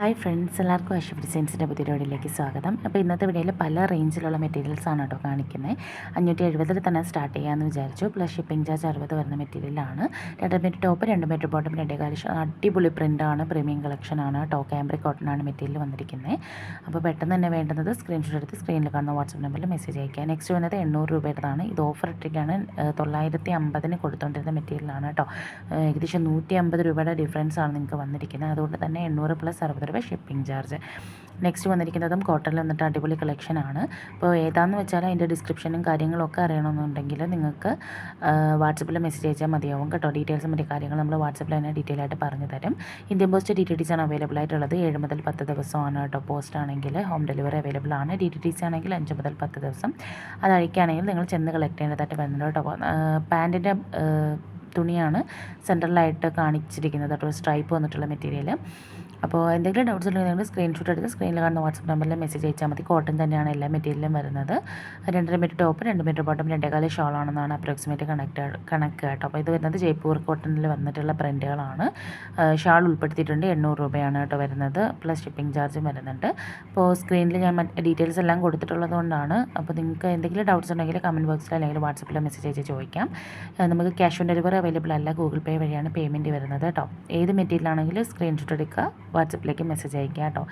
Hi friends എല്ലാവർക്കും അഷഫ് ഡിസൈൻസിന്റെ പുതിയ വീഡിയോയിലേക്ക് സ്വാഗതം. അപ്പോൾ ഇന്നത്തെ വീഡിയോയിൽ പല റേഞ്ചിലുള്ള മെറ്റീരിയൽസ് ആണ് കേട്ടോ കാണിക്കുന്നത്. അഞ്ഞൂറ്റി എഴുപതിൽ തന്നെ സ്റ്റാർട്ട് ചെയ്യാമെന്ന് വിചാരിച്ചു. പ്ലസ് ഷിപ്പിംഗ് ചാർജ് അറുപത് വരുന്ന മെറ്റീരിയലാണ്. രണ്ട് മീറ്റർ ടോപ്പ് രണ്ട് മീറ്റർ ബോട്ടം രണ്ട് കാലിഷ് അടിപൊളി പ്രിന്റാണ് പ്രീമിയം കളക്ഷനാണ് ടോ കോട്ടൺ കോട്ടനാണ് മെറ്റീരിയൽ വന്നിരിക്കുന്നത്. അപ്പോൾ പെട്ടെന്ന് തന്നെ വേണ്ടുന്നത് സ്ക്രീൻഷോട്ട് എടുത്ത് സ്ക്രീനിൽ കാണുന്ന വാട്സപ്പ് നമ്പറിൽ മെസ്സേജ് അയക്കുക നെക്സ്റ്റ് വന്നത് എണ്ണൂറ് രൂപയുടേതാണ്. ഇത് ഓഫർ ഇട്ടിട്ടാണ് തൊള്ളായിരത്തി അമ്പതിന് കൊടുത്തുകൊണ്ടിരുന്ന മെറ്റീരിയലാണ് കേട്ടോ. ഏകദേശം നൂറ്റി അമ്പത് രൂപയുടെ ഡിഫറൻസ് ആണ് നിങ്ങൾക്ക് വന്നിരിക്കുന്നത്. അതുകൊണ്ട് തന്നെ എണ്ണൂറ് പ്ലസ് അറുപത് രൂപ ഷിപ്പിംഗ് ചാർജ് നെക്സ്റ്റ് വന്നിരിക്കുന്നതും കോട്ടണിൽ വന്നിട്ട് അടിപൊളി കളക്ഷനാണ് അപ്പോൾ ഏതാണെന്ന് വെച്ചാൽ അതിന്റെ ഡിസ്ക്രിപ്ഷനും കാര്യങ്ങളൊക്കെ അറിയണമെന്നുണ്ടെങ്കിൽ നിങ്ങൾക്ക് വാട്സപ്പിൽ മെസ്സേജ് അയച്ചാൽ മതിയാവും കേട്ടോ. ഡീറ്റെയിൽസ് മറ്റു കാര്യങ്ങൾ നമ്മൾ വാട്സപ്പിൽ തന്നെ ഡീറ്റെയിൽ ആയിട്ട് പറഞ്ഞു തരും. Indian post D T C ആണ് അവൈലബിൾ ആയിട്ടുള്ളത്. ഏഴ് മുതൽ പത്ത് ദിവസമാണ് കേട്ടോ പോസ്റ്റ് ആണെങ്കിൽ. ഹോം ഡെലിവറി അവൈലബിൾ ആണ്. ഡി ടി ടി സി ആണെങ്കിൽ അഞ്ച് മുതൽ പത്ത് ദിവസം. അത് അഴിക്കുകയാണെങ്കിൽ നിങ്ങൾ ചെന്ന് കളക്ട് ചെയ്യേണ്ടതായിട്ട് വരുന്നുണ്ട് കേട്ടോ. പാന്റിന്റെ തുണിയാണ് സെന്ററിലായിട്ട് കാണിച്ചിരിക്കുന്നത് കേട്ടോ സ്ട്രൈപ്പ് വന്നിട്ടുള്ള മെറ്റീരിയൽ അപ്പോൾ എന്തെങ്കിലും ഡൗട്ട്സ് ഉണ്ടെങ്കിൽ നിങ്ങൾ സ്ക്രീൻഷോട്ട് എടുത്ത് സ്ക്രീനിൽ കാണുന്ന വാട്സപ്പ് നമ്പറിൽ മെസ്സേജ് അയച്ചാൽ മതി. കോട്ടൺ തന്നെയാണ് എല്ലാ മെറ്റീരിയലും വരുന്നത്. രണ്ടര മീറ്റർ ടോപ്പ് രണ്ട് മീറ്റർ ബോട്ടം രണ്ടേകാല ഷോളാണെന്നാണ് അപ്രോക്സിമേറ്റ് കണക്ട് കണക്ക് കേട്ടോ. അപ്പോൾ ഇത് വരുന്നത് ജയ്പൂർ കോട്ടണിൽ വന്നിട്ടുള്ള പ്രിന്റുകളാണ് ഷാൾ ഉൾപ്പെടുത്തിയിട്ടുണ്ട് എണ്ണൂറ് രൂപയാണ് കേട്ടോ വരുന്നത്. പ്ലസ് ഷിപ്പിംഗ് ചാർജും വരുന്നുണ്ട്. അപ്പോൾ സ്ക്രീനിൽ ഞാൻ ഡീറ്റെയിൽസ് എല്ലാം കൊടുത്തിട്ടുള്ളത് കൊണ്ടാണ്. അപ്പോൾ നിങ്ങൾക്ക് എന്തെങ്കിലും ഡൗട്ട്സ് ഉണ്ടെങ്കിൽ കമന്റ് ബോക്സിൽ അല്ലെങ്കിൽ വാട്സപ്പിൽ മെസ്സേജ് അയച്ച് ചോദിക്കാം. നമുക്ക് ക്യാഷ് ഓൺ ഡെലിവറി അവൈലബിൾ അല്ല ഗൂഗിൾ പേ വഴിയാണ് പേയ്മെന്റ് വരുന്നത് കേട്ടോ ഏത് മെറ്റീരിയൽ ആണെങ്കിലും സ്ക്രീൻഷോട്ട് എടുക്കുക വാട്സപ്പിലേക്ക് മെസ്സേജ് അയക്കുക കേട്ടോ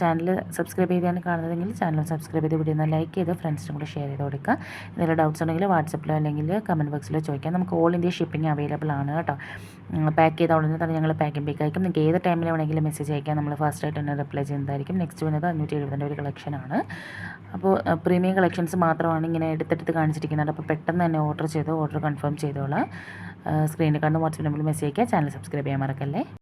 ചാനൽ സബ്സ്ക്രൈബ് ചെയ്താണ് കാണുന്നതെങ്കിൽ ചാനൽ സബ്സ്ക്രൈബ് ചെയ്ത് വീഡിയോ ലൈക്ക് ചെയ്ത് ഫ്രണ്ട്സിനും കൂടെ ഷെയർ ചെയ്ത് കൊടുക്കുക. എന്തെങ്കിലും ഡൗട്ട്സ് ഉണ്ടെങ്കിൽ വാട്സപ്പിലോ അല്ലെങ്കിൽ കമന്റ് ബോക്സിലോ ചോദിക്കാം. നമുക്ക് ഓൾ ഇന്ത്യ ഷിപ്പിംഗ് അവൈലബിൾ ആണ് കേട്ടോ പാക്ക് ചെയ്ത ഉടനെ തന്നെ ഞങ്ങൾ പാക്കിംഗ് പേക്ക് അയക്കും. നിങ്ങൾക്ക് ഏത് ടൈമിൽ വേണമെങ്കിലും മെസ്സേജ് അയക്കാം. നമ്മൾ ഫസ്റ്റ് ആയിട്ട് തന്നെ റിപ്ലൈ ചെയ്യുന്നതായിരിക്കും. നെക്സ്റ്റ് വരുന്നത് അഞ്ഞൂറ്റി എഴുപതിന്റെ ഒരു കളക്ഷനാണ് അപ്പോൾ പ്രീമിയം കളക്ഷൻസ് മാത്രമാണ് ഇങ്ങനെ എടുത്തെടുത്ത് കാണിച്ചിരിക്കുന്നത്. അപ്പോൾ പെട്ടെന്ന് തന്നെ ഓർഡർ ചെയ്ത് ഓർഡർ കൺഫേം ചെയ്തോളാം. സ്ക്രീനിൽ കാണുന്ന വാട്സപ്പ് നമ്പറിൽ മെസ്സേജ് അയക്കുക ചാനൽ സബ്സ്ക്രൈബ് ചെയ്യാൻ മറക്കല്ലേ?